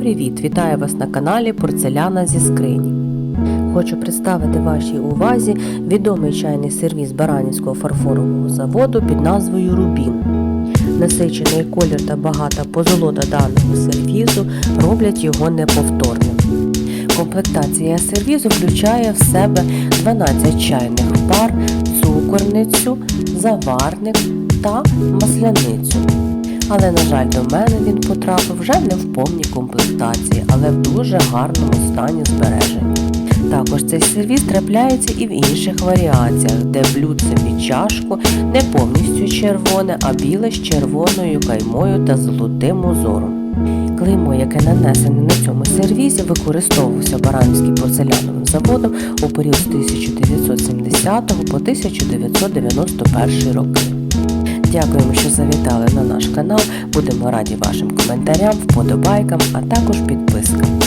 привіт! Вітаю вас на каналі Порцеляна зі скрині. Хочу представити вашій увазі відомий чайний сервіс Баранівського фарфорового заводу під назвою Рубін. Насичений колір та багата позолота даного сервізу роблять його неповторним. Комплектація сервізу включає в себе 12 чайних пар, цукорницю, заварник та масляницю. Але, на жаль, до мене він потрапив вже не в повній комплектації, але в дуже гарному стані збереження. Також цей сервіс трапляється і в інших варіаціях, де блюдце під чашку не повністю червоне, а біле з червоною каймою та золотим узором. Клеймо, яке нанесене на цьому сервізі, використовувався Баранівським порцеляновим заводом у період з 1970 по 1991 роки. Дякуємо, що завітали на наш канал. Будемо раді вашим коментарям, вподобайкам, а також підпискам.